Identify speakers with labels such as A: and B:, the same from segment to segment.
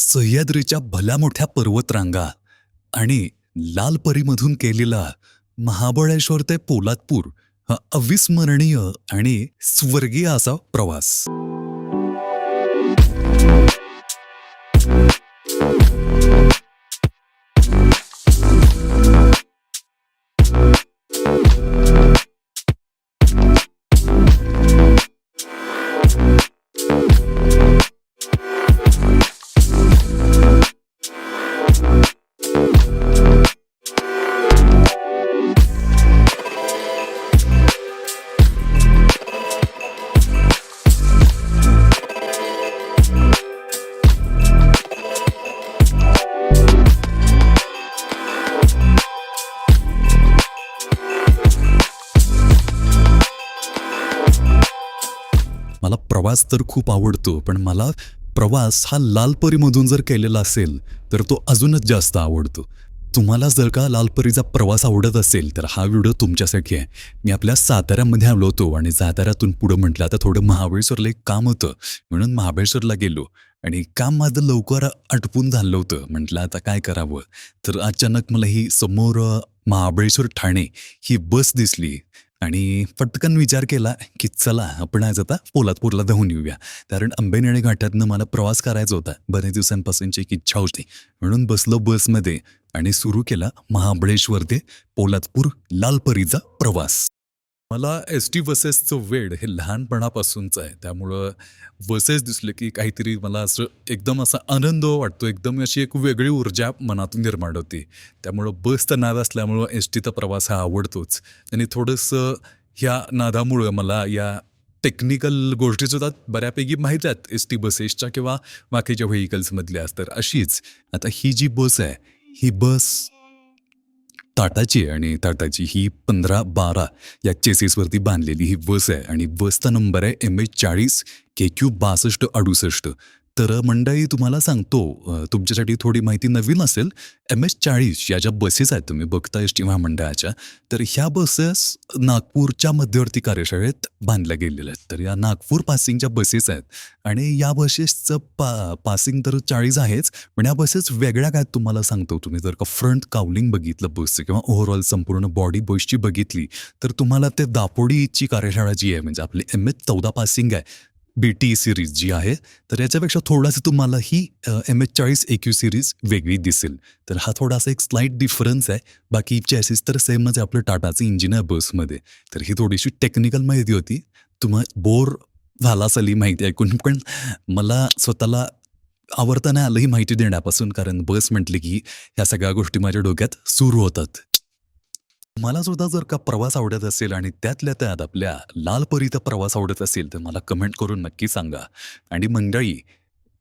A: सह्याद्रीच्या भल्या मोठ्या पर्वतरांगा आणि लालपरीमधून केलेला महाबळेश्वर ते पोलादपूर हा अविस्मरणीय आणि स्वर्गीय असा प्रवास. मला प्रवास तर खूप आवडतो पण मला प्रवास हा लालपरीमधून जर केलेला असेल तर तो अजूनच जास्त आवडतो. तुम्हाला जर का लालपरीचा प्रवास आवडत असेल तर हा व्हिडिओ तुमच्यासाठी आहे. मी आपल्या साताऱ्यामध्ये आलो होतो आणि साताऱ्यातून पुढं म्हटलं आता थोडं महाबळेश्वरला एक काम होतं. म्हणून महाबळेश्वरला गेलो. आणि काम माझं लवकर आटपून झालं होतं. म्हटलं आता काय करावं? तर अचानक मला ही समोर महाबळेश्वर ठाणे ही बस दिसली. आणि पटकन विचार केला की चला आपण आज आता पोलादपूरला धावून येऊया. कारण आंबेनेळे घाटातनं मला प्रवास करायचा होता. बऱ्याच दिवसांपासूनची एक इच्छा होती. म्हणून बसलो बसमध्ये आणि सुरू केला महाबळेश्वर ते पोलादपूर लालपरीचा प्रवास. मला एस टी बसेसचं वेळ हे लहानपणापासूनचं आहे. त्यामुळं बसेस दिसले की काहीतरी मला असं एकदम असा आनंद वाटतो. एकदम अशी एक वेगळी ऊर्जा मनातून निर्माण होती. त्यामुळं बसचा नाद असल्यामुळं एस टीचा प्रवास हा आवडतोच. आणि थोडंसं ह्या नादामुळं मला या टेक्निकल गोष्टीसुद्धा बऱ्यापैकी माहीत आहेत. एस टी बसेसच्या किंवा बाकीच्या व्हेकल्समधल्या असतात अशीच. आता ही जी बस आहे ही बस ताटाची आहे आणि ताटाची ही पंधरा बारा या चेसेसवरती बांधलेली ही बस आहे. आणि बसचा नंबर आहे एम एच चाळीस के क्यू बासष्ट अडुसष्ट. तर मंडळी तुम्हाला सांगतो तुमच्यासाठी थोडी माहिती नवीन असेल. एम एस चाळीस या ज्या बसेस आहेत तुम्ही बघता एस टी महामंडळाच्या तर ह्या बसेस नागपूरच्या मध्यवर्ती कार्यशाळेत बांधल्या गेलेल्या आहेत. तर या नागपूर पासिंगच्या बसेस आहेत आणि या बसेसचं पा पासिंग तर चाळीस आहेच पण या बसेस वेगळ्या काय तुम्हाला सांगतो? तुम्ही जर का फ्रंट कावलिंग बघितलं बसचं किंवा ओव्हरऑल संपूर्ण बॉडी बसची बघितली तर तुम्हाला ते दापोडीची कार्यशाळा जी आहे म्हणजे आपली एम एच चौदा पासिंग आहे बी टी सिरीज जी आहे तर याच्यापेक्षा थोडासा तुम्हाला ही एम एच चाळीस ए क्यू सिरीज वेगळी दिसेल. तर हा थोडासा एक स्लाईट डिफरन्स आहे. बाकी चॅसेस तर सेमच आहे आपलं टाटाचं इंजिन आहे बसमध्ये तर ही थोडीशी टेक्निकल माहिती होती. तुम्हा बोर झाला असेल ही माहिती ऐकून पण मला स्वतःला आवडता नाही आलं ही माहिती देण्यापासून. कारण बस म्हटली की ह्या सगळ्या गोष्टी माझ्या डोक्यात सुरू होतात. मला सुद्धा जर का प्रवास आवडत असेल आणि त्यातल्या त्यात आपल्या लाल परीचा प्रवास आवडत असेल तर मला कमेंट करून नक्की सांगा. आणि मंडळी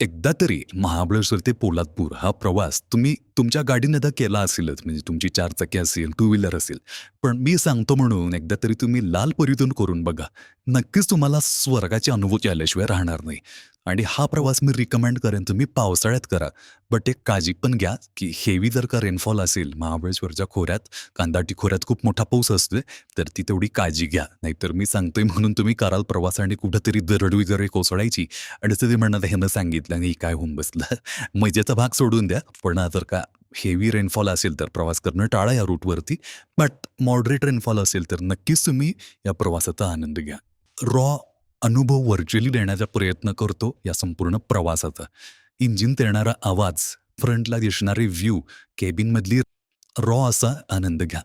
A: एकदा तरी महाबळेश्वर ते पोलादपूर हा प्रवास तुम्ही तुमच्या गाडीने तर केला असेलच म्हणजे तुमची चारचाकी असेल टू व्हीलर असेल पण मी सांगतो म्हणून एकदा तरी तुम्ही लाल परीतून करून बघा. नक्कीच तुम्हाला स्वर्गाची अनुभूती आल्याशिवाय राहणार नाही. आणि हा प्रवास मी रिकमेंड करेन. तुम्ही पावसाळ्यात करा. बट एक काळजी पण घ्या की हेवी जर का रेनफॉल असेल महाबळेश्वरच्या खोऱ्यात कांदाटी खोऱ्यात खूप मोठा पाऊस असतोय तर ती तेवढी काळजी घ्या. नाहीतर मी सांगतोय म्हणून तुम्ही कराल प्रवास आणि कुठंतरी दरड वगैरे कोसळायची. आणि ते म्हणणं ह्यानं सांगितलं आणि काय होऊन बसलं. मजेचा भाग सोडून द्या. पण जर का हेवी रेनफॉल असेल तर प्रवास करणं टाळा या रूटवरती बट मॉडरेट रेनफॉल असेल तर नक्कीच तुम्ही या प्रवासाचा आनंद घ्या. रॉ अनुभव व्हर्च्युअली देण्याचा प्रयत्न करतो या संपूर्ण प्रवासाचा. इंजिन देणारा आवाज फ्रंटला दिसणारे व्ह्यू केबिनमधली रॉ असा आनंद घ्या.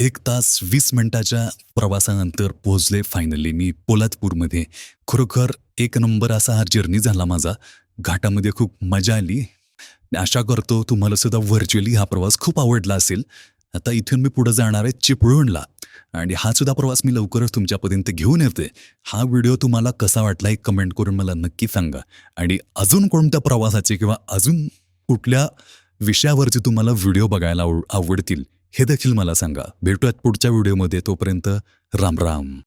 A: एक तास वीस मिनिटाच्या प्रवासानंतर पोहोचले फायनली मी पोलादपूरमध्ये. खरोखर एक नंबर असा हा जर्नी झाला माझा. घाटामध्ये खूप मजा आली. आशा करतो तुम्हाला सुद्धा व्हर्च्युअली हा प्रवास खूप आवडला असेल. आता इथून मी पुढे जाणार आहे चिपळूणला. आणि हा सुद्धा प्रवास मी लवकरच तुमच्यापर्यंत घेऊन येते. हा व्हिडिओ तुम्हाला कसा वाटला एक कमेंट करून मला नक्की सांगा. आणि अजून कोणत्या प्रवासाचे किंवा अजून कुठल्या विषयावरचे तुम्हाला व्हिडिओ बघायला आव आवडतील हे देखील मला सांगा. भेटूयात पुढच्या व्हिडिओमध्ये. तोपर्यंत राम राम.